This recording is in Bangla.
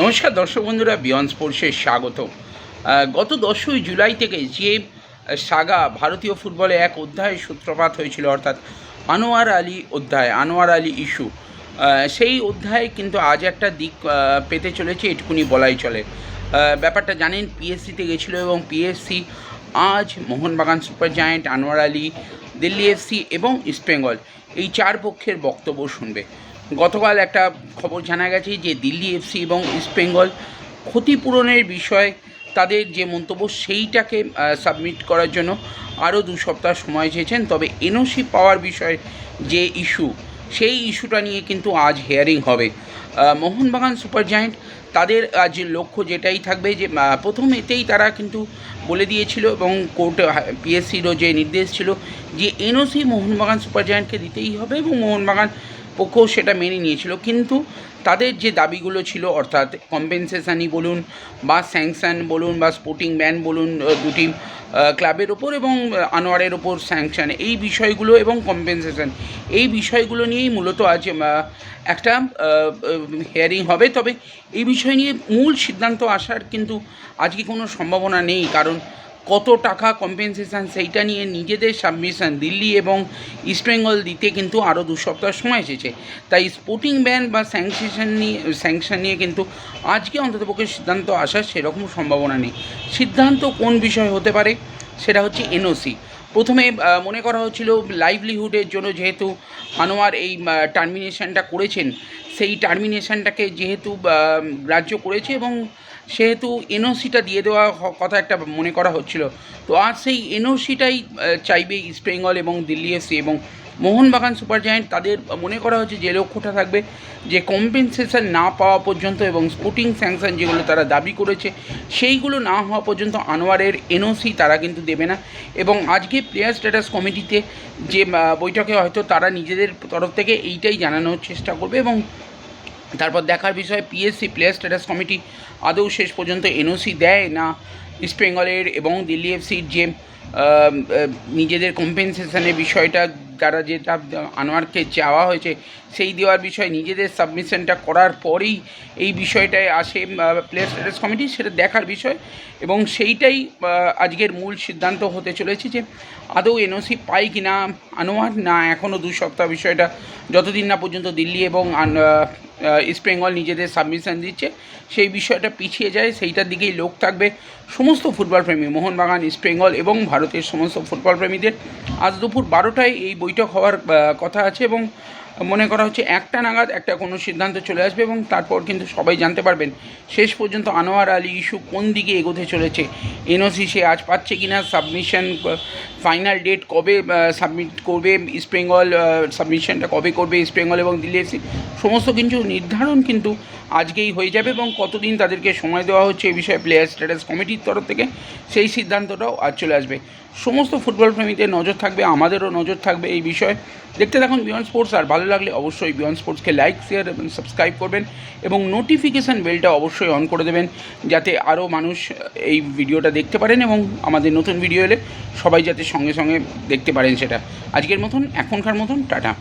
নমস্কার দর্শক বন্ধুরা বিয়ন স্পোর্টসে স্বাগত গত দশই জুলাই থেকে যে সাগা ভারতীয় ফুটবলে এক অধ্যায়ের সূত্রপাত হয়েছিল, অর্থাৎ আনোয়ার আলী অধ্যায়, আনোয়ার আলী ইস্যু সেই অধ্যায় কিন্তু আজ একটা দিক পেতে চলেছে, এটুকুনি বলাই চলে। ব্যাপারটা জানেন পিএসসিতে গেছিল এবং পিএসসি আজ Mohun Bagan super giant, Anwar Ali, Delhi FC এবং ইস্টবেঙ্গল এই চার পক্ষের বক্তব্য শুনবে। গতকাল একটা খবর জানা গেছে যে দিল্লি এফসি এবং ইস্টবেঙ্গল ক্ষতিপূরণের বিষয়ে তাদের যে মন্তব্য সেইটাকে সাবমিট করার জন্য আরও দু সপ্তাহ সময় চেয়েছেন। তবে এনওসি পাওয়ার বিষয়ে যে ইস্যু সেই ইস্যুটা নিয়ে কিন্তু আজ হেয়ারিং হবে। মোহনবাগান সুপার জায়েন্ট, তাদের আজ লক্ষ্য যেটাই থাকবে যে প্রথম এতেই তারা কিন্তু বলে দিয়েছিল এবং কোর্ট পিএসসিরও যে নির্দেশ ছিল যে এনওসি মোহনবাগান সুপার জায়েন্টকে দিতেই হবে এবং মোহনবাগান পক্ষ সেটা মেনে নিয়েছিল। কিন্তু তাদের যে দাবিগুলো ছিল, অর্থাৎ কম্পেনসেশনই বলুন বা স্যাংশন বলুন বা স্পোর্টিং ব্যান বলুন দুটি ক্লাবের ওপর এবং আনোয়ারের ওপর স্যাংশন এই বিষয়গুলো এবং কম্পেনসেশন এই বিষয়গুলো নিয়েই মূলত আজ একটা হেয়ারিং হবে। তবে এই বিষয় নিয়ে মূল সিদ্ধান্ত আসার কিন্তু আজকে কোনো সম্ভাবনা নেই। কারণ কত টাকা কম্পেনসেশন সেইটা নিয়ে নিজেদের সাবমিশন দিল্লি এবং ইস্টবেঙ্গল দিতে কিন্তু আরও দু সপ্তাহ সময় এসেছে। তাই স্পোর্টিং ব্যান বা স্যাংশন নিয়ে স্যাংশন নিয়ে কিন্তু আজকে অন্ততপক্ষে সিদ্ধান্ত আসার সেরকম সম্ভাবনা নেই। সিদ্ধান্ত কোন বিষয় হতে পারে সেটা হচ্ছে এনওসি প্রথমে মনে করা হচ্ছিল লাইভলিহুডের জন্য যেহেতু আনোয়ার এই টার্মিনেশনটা করেছেন, সেই টার্মিনেশনটাকে যেহেতু গ্রাহ্য করেছে এবং সেহেতু এনওসিটা দিয়ে দেওয়া কথা একটা মনে করা হচ্ছিল। তো আজ সেই এনওসিটাই চাইবে ইস্ট বেঙ্গল এবং দিল্লি এফসি এবং মোহনবাগান সুপার জায়েন্ট তাদের মনে করা হচ্ছে যে লক্ষ্যটা থাকবে যে কম্পেনসেশন না পাওয়া পর্যন্ত এবং স্পোর্টিং স্যাংশন যেগুলো তারা দাবি করেছে, সেইগুলো না হওয়া পর্যন্ত আনোয়ারের এনওসি তারা কিন্তু দেবে না। এবং আজকে প্লেয়ার স্ট্যাটাস কমিটিতে যে বৈঠকে হয়তো তারা নিজেদের তরফ থেকে এইটাই জানানোর চেষ্টা করবে এবং তারপর দেখার বিষয় পিএসসি প্লেয়ার স্ট্যাটাস কমিটি আদৌ শেষ পর্যন্ত এনওসি দেয় না? ইস্ট বেঙ্গলের এবং দিল্লি এফসির যে নিজেদের কম্পেনসেশনের বিষয়টা তারা যেটা আনোয়ারকে চাওয়া হয়েছে, সেই দেওয়ার বিষয়ে নিজেদের সাবমিশনটা করার পরেই এই বিষয়টায় আসে প্লেয়ার স্ট্যাটাস কমিটি সেটা দেখার বিষয় এবং সেইটাই আজকের মূল সিদ্ধান্ত হতে চলেছে যে, আদৌ এনওসি পাই কি না আনোয়ার না এখনও দু সপ্তাহ বিষয়টা, যতদিন না পর্যন্ত দিল্লি এবং ইস্ট বেঙ্গল নিজেদের সাবমিশন দিচ্ছে। সেই বিষয়টা পিছিয়ে যায়, সেইটার দিকেই লোক থাকবে। সমস্ত ফুটবল প্রেমী, মোহনবাগান ইস্ট বেঙ্গল এবং ভারতের সমস্ত ফুটবল প্রেমীদের। আজ দুপুর বারোটায় এই বৈঠক হওয়ার কথা আছে এবং মনে করা হচ্ছে একটা নাগাদ একটা কোনো সিদ্ধান্ত চলে আসবে এবং তারপর কিন্তু সবাই জানতে পারবেন শেষ পর্যন্ত আনোয়ার আলী ইস্যু কোন দিকে এগোতে চলেছে? এনওসি সে আজ পাচ্ছে কি না সাবমিশন ফাইনাল ডেট কবে সাবমিট করবে ইস্ট বেঙ্গল সাবমিশনটা কবে করবে ইস্ট বেঙ্গল এবং দিল্লি সমস্ত কিছু নির্ধারণ কিন্তু আজকেই হয়ে যাবে এবং কতদিন তাদেরকে সময় দেওয়া হচ্ছে এই বিষয়ে প্লেয়ার স্ট্যাটাস কমিটির তরফ থেকে, সেই সিদ্ধান্তটাও আজ চলে আসবে। সমস্ত ফুটবল প্রেমীদের নজর থাকবে, আমাদেরও নজর থাকবে এই বিষয়ে। দেখতে থাকুন বিয়ন্ড স্পোর্টস আর ভালো লাগলে অবশ্যই বিয়ন্ড স্পোর্টসকে লাইক শেয়ার এবং সাবস্ক্রাইব করবেন এবং নোটিফিকেশান বেলটা অবশ্যই অন করে দেবেন, যাতে আরও মানুষ এই ভিডিওটা দেখতে পারেন এবং আমাদের নতুন ভিডিও এলে সবাই যাতে সঙ্গে সঙ্গে দেখতে পারেন সেটা। আজকের মতন, এখনকার মতন, টাটা।